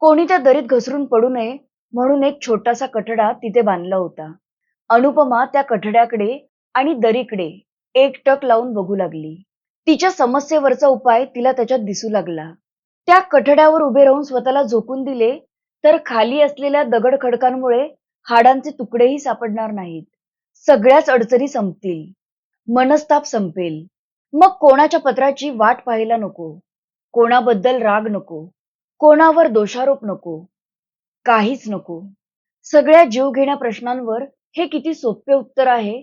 कोणी त्या दरीत घसरून पडू नये म्हणून एक छोटासा कठडा तिथे बांधला होता. अनुपमा त्या कठड्याकडे आणि दरीकडे एकटक लावून बघू लागली. तिच्या समस्येवरचा उपाय तिला त्याच्यात दिसू लागला. त्या कठड्यावर उभे राहून स्वतःला झोकून दिले तर खाली असलेल्या दगड खडकांमुळे हाडांचे तुकडेही सापडणार नाहीत. सगळ्याच अडचणी संपतील. मनस्ताप संपेल. मग कोणाच्या पत्राची वाट पाहायला नको. कोणाबद्दल राग नको. कोणावर दोषारोप नको काहीच नको. सगळ्या जीवघेण्या प्रश्नांवर हे किती सोपे उत्तर आहे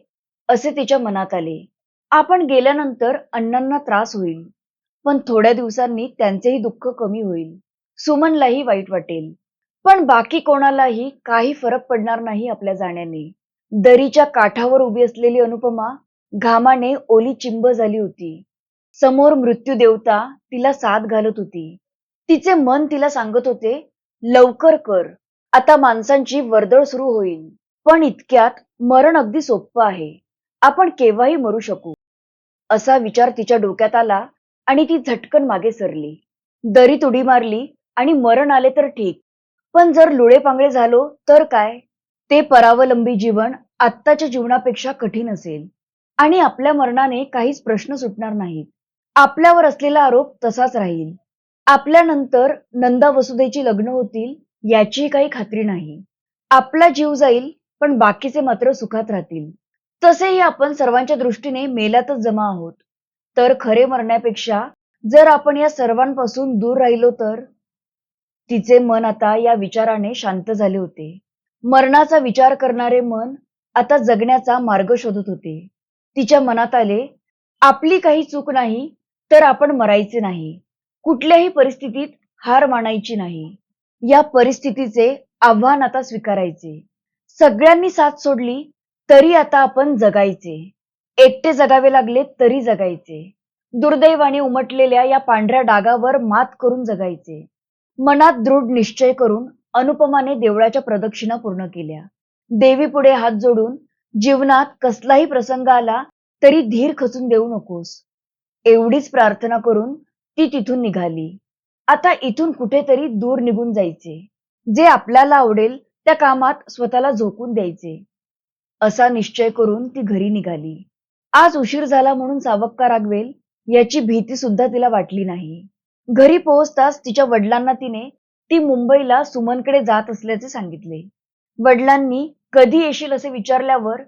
असे तिच्या मनात आले. आपण गेल्यानंतर अण्णांना त्रास होईल पण थोड्या दिवसांनी त्यांचेही दुःख कमी होईल. सुमनलाही वाईट वाटेल. पण बाकी कोणालाही काही फरक पडणार नाही आपल्या जाण्याने. दरीच्या काठावर उभी असलेली अनुपमा घामाने ओली चिंब झाली होती. समोर मृत्यू देवता तिला साथ घालत होती. तिचे मन तिला सांगत होते लवकर कर आता माणसांची वर्दळ सुरू होईल पण इतक्यात मरण अगदी सोपं आहे आपण केव्हाही मरू शकू. असा विचार तिच्या डोक्यात आला आणि ती झटकन मागे सरली. दरीत उडी मारली आणि मरण आले तर ठीक पण जर लुळे पांगळे झालो तर काय? ते परावलंबी जीवन आत्ताच्या जीवनापेक्षा कठीण असेल आणि आपल्या मरणाने काहीच प्रश्न सुटणार नाहीत. आपल्यावर असलेला आरोप तसाच राहील. आपल्यानंतर नंदा वसुदेची लग्न होतील याची काही खात्री नाही. आपला जीव जाईल पण बाकीचे मात्र सुखात राहतील. तसेही आपण सर्वांच्या दृष्टीने मेल्यातच जमा आहोत. तर खरे मरण्यापेक्षा जर आपण या सर्वांपासून दूर राहिलो तर? तिचे मन आता या विचाराने शांत झाले होते. मरणाचा विचार करणारे मन आता जगण्याचा मार्ग शोधत होते. तिच्या मनात आले आपली काही चूक नाही तर आपण मरायचे नाही. कुठल्याही परिस्थितीत हार मानायची नाही. या परिस्थितीचे आव्हान आता स्वीकारायचे. सगळ्यांनी साथ सोडली तरी आता आपण जगायचे. एकटे जगावे लागले तरी जगायचे. दुर्दैवाने उमटलेल्या या पांढऱ्या डागावर मात करून जगायचे. मनात दृढ निश्चय करून अनुपमाने देवळाच्या प्रदक्षिणा पूर्ण केल्या. देवीपुढे हात जोडून जीवनात कसलाही प्रसंग आला तरी धीर खचून देऊ नकोस. एवढीच प्रार्थना करून ती तिथून निघाली. आता इथून कुठेतरी दूर निघून जायचे. जे आपल्याला आवडेल त्या कामात स्वतःला झोकून द्यायचे. असा निश्चय करून ती घरी निघाली. आज उशीर झाला म्हणून सावक्का रागवेल? याची भीती सुद्धा तिला वाटली नाही. घरी पोहोचताच तिच्या वडिलांना तिने ती मुंबईला सुमनकडे जात असल्याचे सांगितले. वडिलांनी कधी येशील? असे विचारल्यावर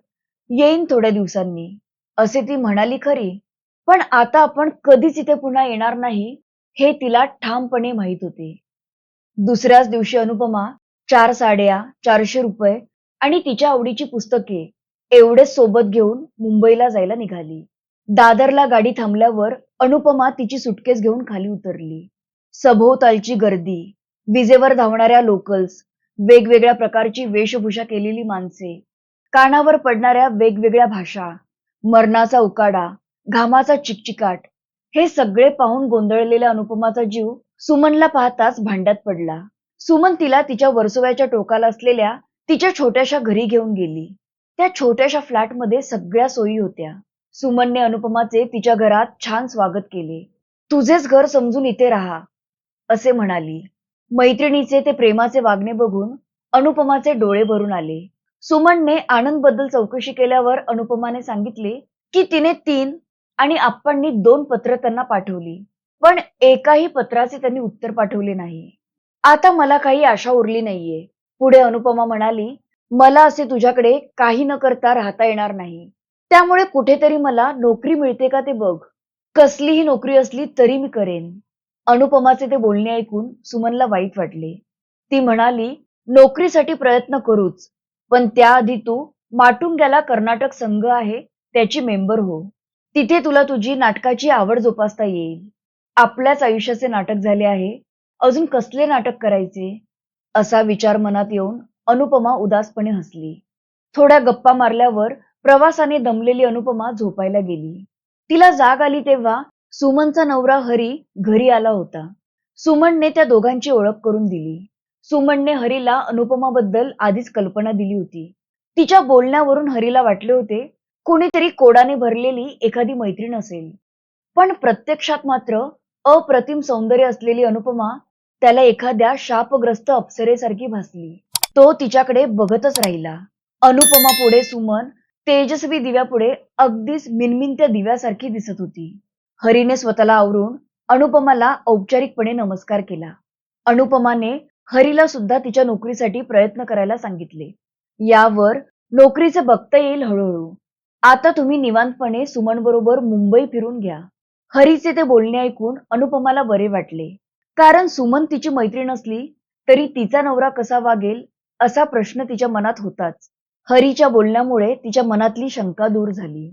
येईन थोड्या दिवसांनी. असे ती म्हणाली खरी. पण आता आपण कधीच इथे पुन्हा येणार नाही हे तिला ठामपणे माहीत होते. दुसऱ्याच दिवशी अनुपमा चार साड्या चारशे रुपये आणि तिच्या आवडीची पुस्तके एवढेच सोबत घेऊन मुंबईला जायला निघाली. दादरला गाडी थांबल्यावर अनुपमा तिची सुटकेस घेऊन खाली उतरली. सभोवतालची गर्दी विजेवर धावणाऱ्या लोकल्स वेगवेगळ्या प्रकारची वेशभूषा केलेली माणसे कानावर पडणाऱ्या वेगवेगळ्या भाषा मरणाचा उकाडा घामाचा चिकचिकाट. हे सगळे पाहून गोंधळलेल्या अनुपमाचा जीव सुमनला पाहताच भांड्यात पडला. सुमन तिला तिच्या वर्सोव्याच्या टोकाला असलेल्या तिच्या छोट्याशा घरी घेऊन गेली. त्या छोट्याशा फ्लॅटमध्ये सगळ्या सोयी होत्या. सुमनने अनुपमाचे तिच्या घरात छान स्वागत केले. तुझेच घर समजून इथे राहा असे म्हणाली. मैत्रिणीचे ते प्रेमाचे वागणे बघून अनुपमाचे डोळे भरून आले. सुमनने आनंदबद्दल चौकशी केल्यावर अनुपमाने सांगितले की तिने तीन आणि आप्पांनी दोन पत्र त्यांना पाठवली. पण एकाही पत्राचे त्यांनी उत्तर पाठवले नाही. आता मला काही आशा उरली नाहीये. पुढे अनुपमा म्हणाली मला असे तुझ्याकडे काही न करता राहता येणार नाही. त्यामुळे कुठेतरी मला नोकरी मिळते का ते बघ. कसलीही नोकरी असली तरी मी करेन. अनुपमाचे ते बोलणे ऐकून सुमनला वाईट वाटले. ती म्हणाली नोकरीसाठी प्रयत्न करूच. पण त्याआधी तू माटुंग्याला कर्नाटक संघ आहे त्याची मेंबर हो. तिथे तुला तुझी नाटकाची आवड जोपासता येईल. आपल्याच आयुष्याचे नाटक झाले आहे. अजून कसले नाटक करायचे? असा विचार मनात येऊन अनुपमा उदासपणे हसली. थोड्या गप्पा मारल्यावर प्रवासाने दमलेली अनुपमा झोपायला गेली. तिला जाग आली तेव्हा सुमनचा नवरा हरी घरी आला होता. सुमनने त्या दोघांची ओळख करून दिली. सुमनने हरीला अनुपमाबद्दल आधीच कल्पना दिली होती. तिच्या बोलण्यावरून हरीला वाटले होते कुणीतरी कोडाने भरलेली एखादी मैत्रीण असेल. पण प्रत्यक्षात मात्र अप्रतिम सौंदर्य असलेली अनुपमा त्याला एखाद्या शापग्रस्त अप्सरेसारखी भासली. तो तिच्याकडे बघतच राहिला. अनुपमा पुढे सुमन तेजस्वी दिव्यापुढे अगदीच मिनमिनत्या दिव्यासारखी दिसत होती. हरीने स्वतःला आवरून अनुपमाला औपचारिकपणे नमस्कार केला. अनुपमाने हरीला सुद्धा तिच्या नोकरीसाठी प्रयत्न करायला सांगितले. यावर नोकरीचे बघता येईल हळूहळू. आता तुम्ही निवांतपणे सुमन बरोबर मुंबई फिरून घ्या. हरीचे ते बोलणे ऐकून अनुपमाला बरे वाटले. कारण सुमन तिची मैत्रीण असली तरी तिचा नवरा कसा वागेल असा प्रश्न तिच्या मनात होताच. हरीच्या बोलण्यामुळे तिच्या मनातली शंका दूर झाली.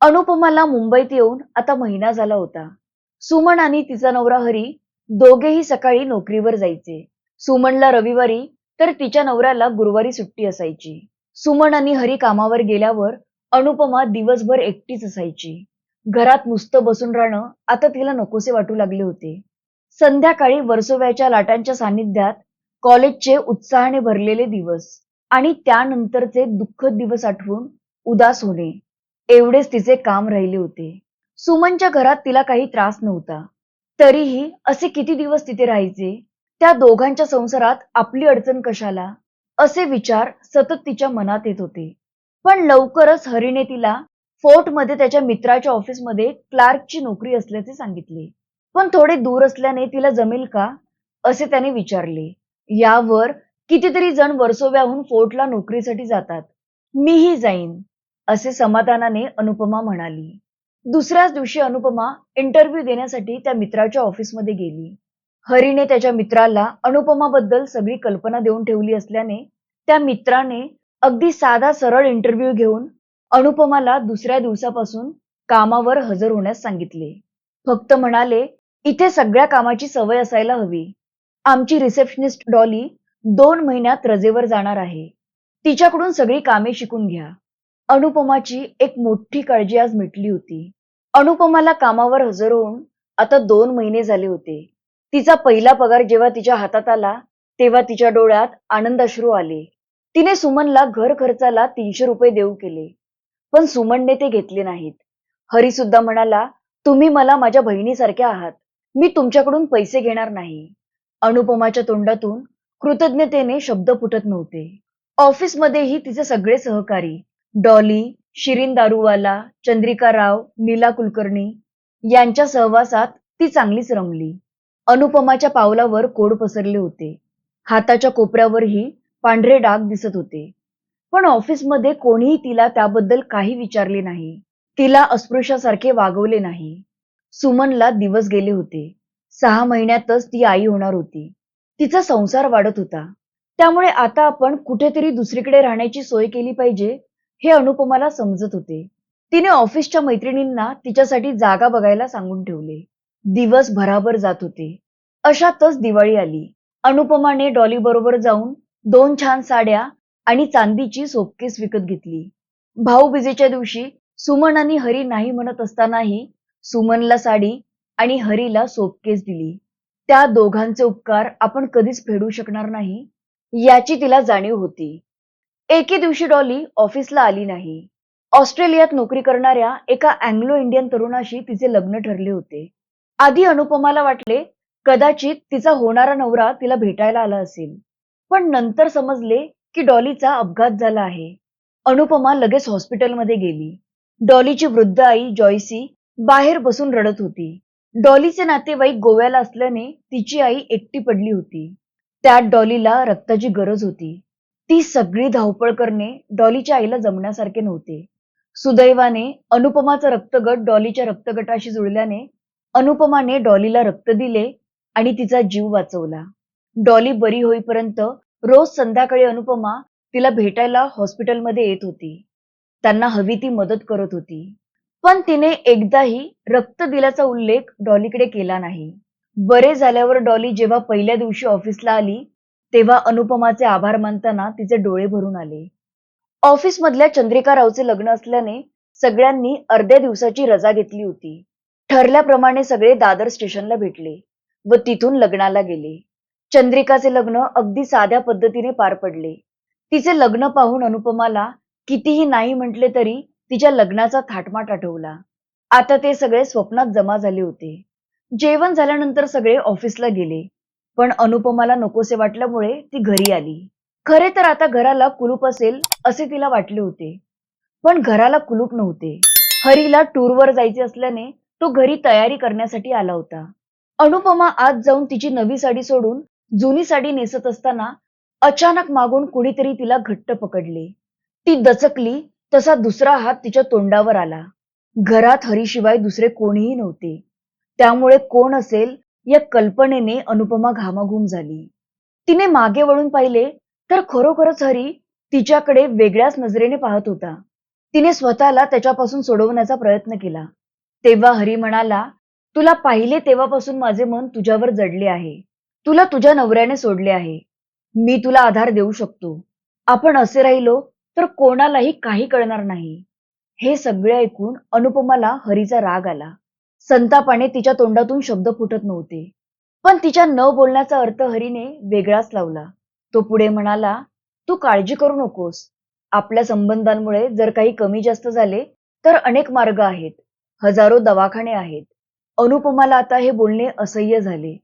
अनुपमाला मुंबईत येऊन आता महिना झाला होता. सुमन आणि तिचा नवरा हरी दोघेही सकाळी नोकरीवर जायचे. सुमनला रविवारी तर तिच्या नवऱ्याला गुरुवारी सुट्टी असायची. सुमन आणि हरी कामावर गेल्यावर अनुपमा दिवसभर एकटीच असायची. घरात नुसतं बसून राहणं आता तिला नकोसे वाटू लागले होते. संध्याकाळी वर्सोव्याच्या लाटांच्या सानिध्यात कॉलेजचे उत्साहाने भरलेले दिवस आणि त्यानंतरचे दुःखद दिवस आठवून उदास होणे. एवढेच तिचे काम राहिले होते. सुमनच्या घरात तिला काही त्रास नव्हता. तरीही असे किती दिवस तिथे राहायचे? त्या दोघांच्या संसारात आपली अडचण कशाला? असे विचार सतत तिच्या मनात येत होते. पण लवकरच हरीने तिला फोर्टमध्ये त्याच्या मित्राच्या ऑफिसमध्ये क्लार्कची नोकरी असल्याचे सांगितले. पण थोडे दूर असल्याने तिला जमेल का? असे त्याने विचारले. यावर कितीतरी जण वर्सोव्याहून फोर्टला नोकरीसाठी जातात. मीही जाईन असे समाधानाने अनुपमा म्हणाली. दुसऱ्याच दिवशी अनुपमा इंटरव्ह्यू देण्यासाठी त्या मित्राच्या ऑफिसमध्ये गेली. हरीने त्याच्या मित्राला अनुपमाबद्दल सगळी कल्पना देऊन ठेवली असल्याने त्या मित्राने अगदी साधा सरळ इंटरव्ह्यू घेऊन अनुपमाला दुसऱ्या दिवसापासून कामावर हजर होण्यास सांगितले. फक्त म्हणाले इथे सगळ्या कामाची सवय असायला हवी. आमची रिसेप्शनिस्ट डॉली दोन महिन्यात रजेवर जाणार आहे. तिच्याकडून सगळी कामे शिकून घ्या. अनुपमाची एक मोठी काळजी आज मिटली होती. अनुपमाला कामावर हजर होऊन आता दोन महिने झाले होते. तिचा पहिला पगार जेव्हा तिच्या हातात आला तेव्हा तिच्या डोळ्यात आनंदाश्रू आले. तिने सुमनला घर खर्चाला तीनशे रुपये देऊ केले. पण सुमनने ते घेतले नाहीत. हरी सुद्धा म्हणाला तुम्ही मला माझ्या बहिणीसारख्या आहात. मी तुमच्याकडून पैसे घेणार नाही. अनुपमाच्या तोंडातून कृतज्ञतेने शब्द फुटत नव्हते. ऑफिसमध्येही तिचे सगळे सहकारी डॉली शिरीन दारूवाला चंद्रिका राव नीला कुलकर्णी यांच्या सहवासात ती चांगलीच रमली अनुपमाच्या पावलावर कोड पसरले होते. हाताच्या कोपऱ्यावरही पांढरे डाग दिसत होते. पण ऑफिसमध्ये कोणीही तिला त्याबद्दल काही विचारले नाही. तिला अस्पृश्यासारखे वागवले नाही. सुमनला दिवस गेले होते. सहा महिन्यातच ती आई होणार होती. तिचा संसार वाढत होता. त्यामुळे आता आपण कुठेतरी दुसरीकडे राहण्याची सोय केली पाहिजे हे अनुपमाला समजत होते. तिने ऑफिसच्या मैत्रिणींना तिच्यासाठी जागा बघायला सांगून ठेवले. दिवस भराभर जात होते. अशातच दिवाळी आली. अनुपमाने डॉली बरोबर जाऊन दोन छान साड्या आणि चांदीची सोपकेस विकत घेतली. भाऊबीजेच्या दिवशी सुमन आणि हरी नाही म्हणत असतानाही सुमनला साडी आणि हरीला सोपकेस दिली. त्या दोघांचे उपकार आपण कधीच फेडू शकणार नाही याची तिला जाणीव होती. एके दिवशी डॉली ऑफिसला आली नाही. ऑस्ट्रेलियात नोकरी करणाऱ्या एका अँग्लो इंडियन तरुणाशी तिचे लग्न ठरले होते. आधी अनुपमाला वाटले कदाचित तिचा होणारा नवरा तिला भेटायला आला असेल. पण नंतर समजले की डॉलीचा अपघात झाला आहे. अनुपमा लगेच हॉस्पिटलमध्ये गेली. डॉलीची वृद्ध आई जॉयसी बाहेर बसून रडत होती. डॉलीचे नातेवाईक गोव्याला असल्याने तिची आई एकटी पडली होती. त्यात डॉलीला रक्ताची गरज होती. ती सगळी धावपळ करणे डॉलीच्या आईला जमण्यासारखे नव्हते. सुदैवाने अनुपमाचा रक्तगट डॉलीच्या रक्तगटाशी जुळल्याने अनुपमाने डॉलीला रक्त दिले आणि तिचा जीव वाचवला. डॉली बरी होईपर्यंत रोज संध्याकाळी अनुपमा तिला भेटायला हॉस्पिटलमध्ये येत होती. त्यांना हवी ती मदत करत होती. पण तिने एकदाही रक्त दिल्याचा उल्लेख डॉलीकडे केला नाही. बरे झाल्यावर डॉली जेव्हा पहिल्या दिवशी ऑफिसला आली तेव्हा अनुपमाचे आभार मानताना तिचे डोळे भरून आले. ऑफिस मधल्या चंद्रिका रावचे लग्न असल्याने सगळ्यांनी अर्ध्या दिवसाची रजा घेतली होती. ठरल्याप्रमाणे सगळे दादर स्टेशनला भेटले व तिथून लग्नाला गेले. चंद्रिकाचे लग्न अगदी साध्या पद्धतीने पार पडले. तिचे लग्न पाहून अनुपमाला कितीही नाही म्हटले तरी तिच्या लग्नाचा थाटमाट आठवला. आता ते सगळे स्वप्नात जमा झाले होते. जेवण झाल्यानंतर सगळे ऑफिसला गेले. पण अनुपमाला नकोसे वाटल्यामुळे ती घरी आली. खरे तर आता घराला कुलूप असेल असे तिला वाटले होते. पण घराला कुलूप नव्हते. हरीला टूरवर जायचे असल्याने तो घरी तयारी करण्यासाठी आला होता. अनुपमा आत जाऊन तिची नवी साडी सोडून जुनी साडी नेसत असताना अचानक मागून कुणीतरी तिला घट्ट पकडले. ती दचकली तसा दुसरा हात तिच्या तोंडावर आला. घरात हरीशिवाय दुसरे कोणीही नव्हते. त्यामुळे कोण असेल या कल्पनेने अनुपमा घामाघूम झाली. तिने मागे वळून पाहिले तर खरोखरच हरी तिच्याकडे वेगळ्याच नजरेने पाहत होता. तिने स्वतःला त्याच्यापासून सोडवण्याचा प्रयत्न केला. तेव्हा हरी म्हणाला तुला पाहिले तेव्हापासून माझे मन तुझ्यावर जडले आहे. तुला तुझ्या नवऱ्याने सोडले आहे. मी तुला आधार देऊ शकतो. आपण असे राहिलो तर कोणालाही काही कळणार नाही. हे सगळे ऐकून अनुपमाला हरीचा राग आला. संतापाने तिच्या तोंडातून शब्द फुटत नव्हते. पण तिच्या न बोलण्याचा अर्थ हरीने वेगळाच लावला. तो पुढे म्हणाला तू काळजी करू नकोस. आपल्या संबंधांमुळे जर काही कमी जास्त झाले तर अनेक मार्ग आहेत. हजारो दवाखाने आहेत. अनुपमाला आता हे बोलणे असह्य झाले.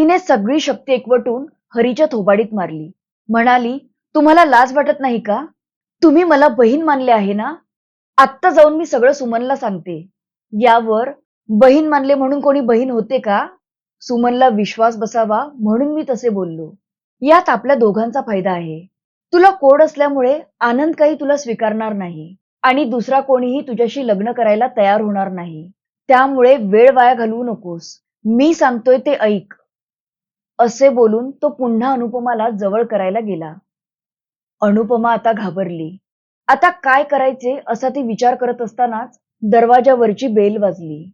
तिने सगळी शक्ती एकवटून हरीच्या थोबाडीत मारली. म्हणाली तुम्हाला लाज वाटत नाही का? तुम्ही मला बहीण मानले आहे ना? आत्ता जाऊन मी सगळं सुमनला सांगते. यावर बहीण मानले म्हणून कोणी बहीण होते का? सुमनला विश्वास बसावा म्हणून मी तसे बोललो. यात आपल्या दोघांचा फायदा आहे. तुला कोड असल्यामुळे आनंद काही तुला स्वीकारणार नाही आणि दुसरा कोणीही तुझ्याशी लग्न करायला तयार होणार नाही. त्यामुळे वेळ वाया घालवू नकोस. मी सांगतोय ते ऐक. असे बोलून तो पुन्हा अनुपमाला जवळ करायला गेला. अनुपमा आता घाबरली. आता काय करायचे असा ती विचार करत असतानाच दरवाजावरची बेल वाजली.